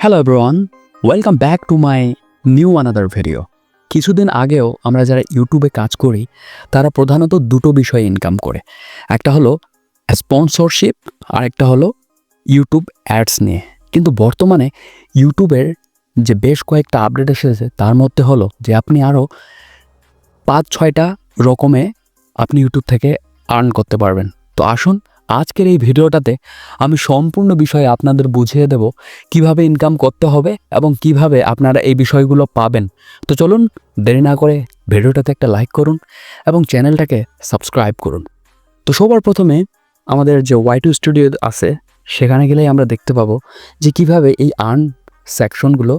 Hello everyone welcome back to my new another video কিছুদিন আগেও আমরা যারা ইউটিউবে কাজ করি, তারা প্রধানত দুটো বিষয়ে ইনকাম করে। একটা হলো স্পন্সরশিপ আর একটা হলো ইউটিউব অ্যাডস নিয়ে। কিন্তু বর্তমানে ইউটিউবের যে বেশ কয়েকটা আপডেট এসেছে, তার মধ্যে হলো যে আপনি আরও পাঁচ ছয়টা রকমে আপনি ইউটিউব থেকে আর্ন করতে পারবেন। তো আসুন আজকের এই ভিডিওটাতে আমি সম্পূর্ণ বিষয়ে আপনাদের বুঝিয়ে দেব কীভাবে ইনকাম করতে হবে এবং কীভাবে আপনারা এই বিষয়গুলো পাবেন। তো চলুন, দেরি না করে ভিডিওটাতে একটা লাইক করুন এবং চ্যানেলটাকে সাবস্ক্রাইব করুন। তো সবার প্রথমে আমাদের যে ওয়াই টু স্টুডিও আছে, সেখানে গেলেই আমরা দেখতে পাবো যে কীভাবে এই আর্ন সেকশনগুলো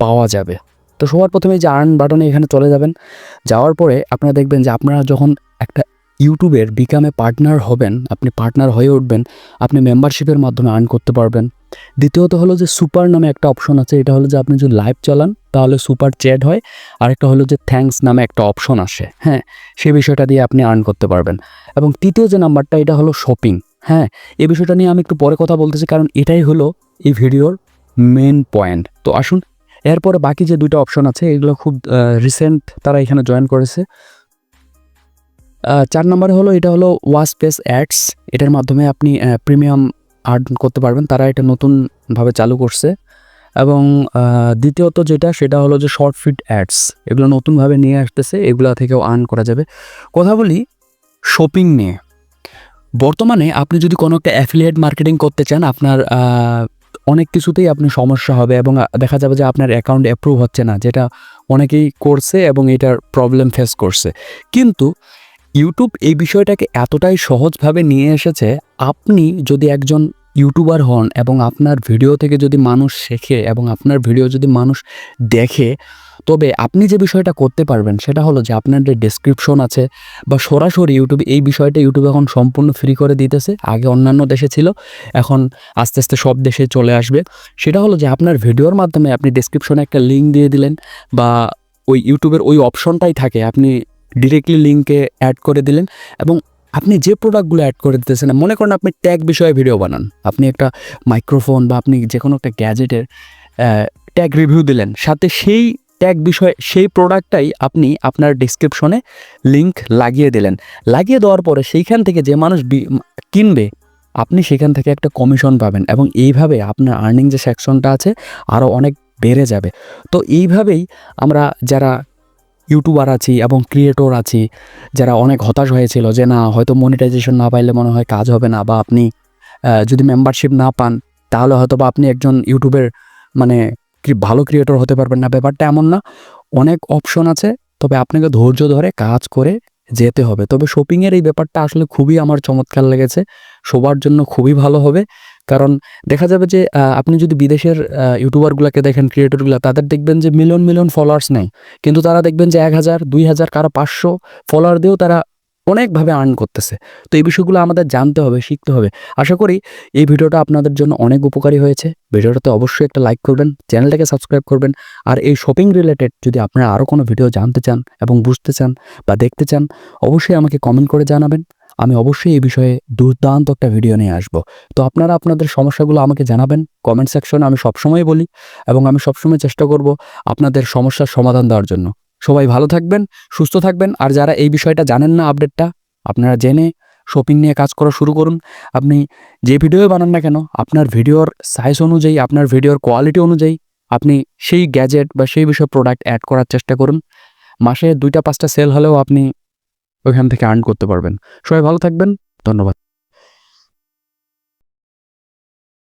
পাওয়া যাবে। তো সবার প্রথমে যে আর্ন বাটনে এখানে চলে যাবেন। যাওয়ার পরে আপনারা দেখবেন যে আপনারা যখন একটা ইউটিউবের বিকামে পার্টনার হবেন, আপনি পার্টনার হয়ে উঠবেন, আপনি মেম্বারশিপের মাধ্যমে আর্ন করতে পারবেন। দ্বিতীয়ত হলো যে সুপার নামে একটা অপশন আছে, এটা হলো যে আপনি যদি লাইভ চালান, তাহলে সুপার চ্যাট হয়। আরেকটা হলো যে থ্যাঙ্কস নামে একটা অপশন আসে হ্যাঁ? সে বিষয়টা দিয়ে আপনি আর্ন করতে পারবেন। এবং তৃতীয় যে নাম্বারটা, এটা হলো শপিং হ্যাঁ? এই বিষয়টা নিয়ে আমি একটু পরে কথা বলতেছি, কারণ এটাই হলো এই ভিডিওর মেন পয়েন্ট তো আসুন, এরপরে বাকি যে দুইটা অপশন আছে, এগুলো খুব রিসেন্ট তারা এখানে জয়েন করেছে। চার নম্বরে হলো, এটা হলো ওয়াসপেস অ্যাডস এটার মাধ্যমে আপনি প্রিমিয়াম আর্ন করতে পারবেন। তারা এটা নতুনভাবে চালু করছে। এবং দ্বিতীয়ত যেটা, সেটা হলো যে শর্ট ফিট অ্যাডস এগুলো নতুনভাবে নিয়ে আসতেছে। এগুলো থেকেও আর্ন করা যাবে। কথা বলি শপিং নিয়ে। বর্তমানে আপনি যদি কোনো একটা অ্যাফিলিয়েট মার্কেটিং করতে চান, আপনার অনেক কিছুতেই আপনি সমস্যা হবে এবং দেখা যাবে যে আপনার অ্যাকাউন্ট অ্যাপ্রুভ হচ্ছে না, যেটা অনেকেই করছে এবং এটার প্রবলেম ফেস করছে। কিন্তু ইউটিউব এই বিষয়টাকে এতটাই সহজভাবে নিয়ে এসেছে, আপনি যদি একজন ইউটিউবার হন এবং আপনার ভিডিও থেকে যদি মানুষ শেখে এবং আপনার ভিডিও যদি মানুষ দেখে, তবে আপনি যে বিষয়টা করতে পারবেন সেটা হলো যে আপনার যে ডেসক্রিপশন আছে বা সরাসরি ইউটিউব, এই বিষয়টা ইউটিউব এখন সম্পূর্ণ ফ্রি করে দিতেছে। আগে অন্যান্য দেশে ছিল, এখন আস্তে আস্তে সব দেশে চলে আসবে। সেটা হলো যে আপনার ভিডিওর মাধ্যমে আপনি ডেসক্রিপশনে একটা লিঙ্ক দিয়ে দিলেন বা ওই ইউটিউবের ওই অপশনটাই থাকে। আপনি ডিরেক্টলি লিঙ্কে অ্যাড করে দিলেন এবং আপনি যে প্রোডাক্টগুলো অ্যাড করে দিতেছেন, মনে করেন আপনি ট্যাগ বিষয়ে ভিডিও বানান। আপনি একটা মাইক্রোফোন বা আপনি যে কোনো একটা গ্যাজেটের ট্যাগ রিভিউ দিলেন, সাথে সেই ট্যাগ বিষয়ে, সেই প্রোডাক্টটাই আপনি আপনার ডিসক্রিপশনে লিঙ্ক লাগিয়ে দিলেন। লাগিয়ে দেওয়ার পরে সেইখান থেকে যে মানুষ কিনবে, আপনি সেখান থেকে একটা কমিশন পাবেন এবং এইভাবে আপনার আর্নিং যে সেকশনটা আছে আরও অনেক বেড়ে যাবে। তো এইভাবেই আমরা যারা ইউটিউবার আছি এবং ক্রিয়েটর আছি, যারা অনেক হতাশ হয়েছিল যে না, হয়তো মনিটাইজেশন না পাইলে মনে হয় কাজ হবে না বা আপনি যদি মেম্বারশিপ না পান, তাহলে হয়তো বা আপনি একজন ইউটিউবের মানে ভালো ক্রিয়েটর হতে পারবেন না। ব্যাপারটা এমন না, অনেক অপশন আছে, তবে আপনাকে ধৈর্য ধরে কাজ করে যেতে হবে। তবে শপিংয়ের এই ব্যাপারটা আসলে খুবই আমার চমৎকার লেগেছে, সবার জন্য খুবই ভালো হবে। কারণ দেখা যাবে যে আপনি যদি বিদেশের ইউটিউবারগুলোকে দেখেন ক্রিয়েটরগুলো তাদের দেখবেন যে মিলিয়ন মিলিয়ন ফলোয়ার্স নেই। কিন্তু তারা দেখবেন যে এক হাজার, দুই হাজার, কারও পাঁচশো ফলোয়ার দিয়েও তারা অনেকভাবে আর্ন করতেছে। তো এই বিষয়গুলো আমাদের জানতে হবে, শিখতে হবে। আশা করি এই ভিডিওটা আপনাদের জন্য অনেক উপকারী হয়েছে। ভিডিওটাতে অবশ্যই একটা লাইক করবেন, চ্যানেলটাকে সাবস্ক্রাইব করবেন। আর এই শপিং রিলেটেড যদি আপনারা আরও কোনো ভিডিও জানতে চান এবং বুঝতে চান বা দেখতে চান, অবশ্যই আমাকে কমেন্ট করে জানাবেন। আমি অবশ্যই এই বিষয়ে দুর্দান্ত একটা ভিডিও নিয়ে আসব। তো আপনারা আপনাদের সমস্যাগুলো আমাকে জানাবেন কমেন্ট সেকশনে আমি সবসময় বলি এবং আমি সবসময় চেষ্টা করব আপনাদের সমস্যার সমাধান দেওয়ার জন্য। সবাই ভালো থাকবেন, সুস্থ থাকবেন, আর যারা এই বিষয়টা জানেন না আপডেটটা আপনারা জেনে শপিং নিয়ে কাজ করা শুরু করুন। আপনি যে ভিডিও বানান না কেন, আপনার ভিডিওর সাইজ অনুযায়ী, আপনার ভিডিওর কোয়ালিটি অনুযায়ী, আপনি সেই গ্যাজেট বা সেই বিষয়ে প্রোডাক্ট অ্যাড করার চেষ্টা করুন। মাসে দুইটা, পাঁচটা সেল হলেও আপনি ওইখান থেকে আর্ন করতে পারবেন। সবাই ভালো থাকবেন ধন্যবাদ।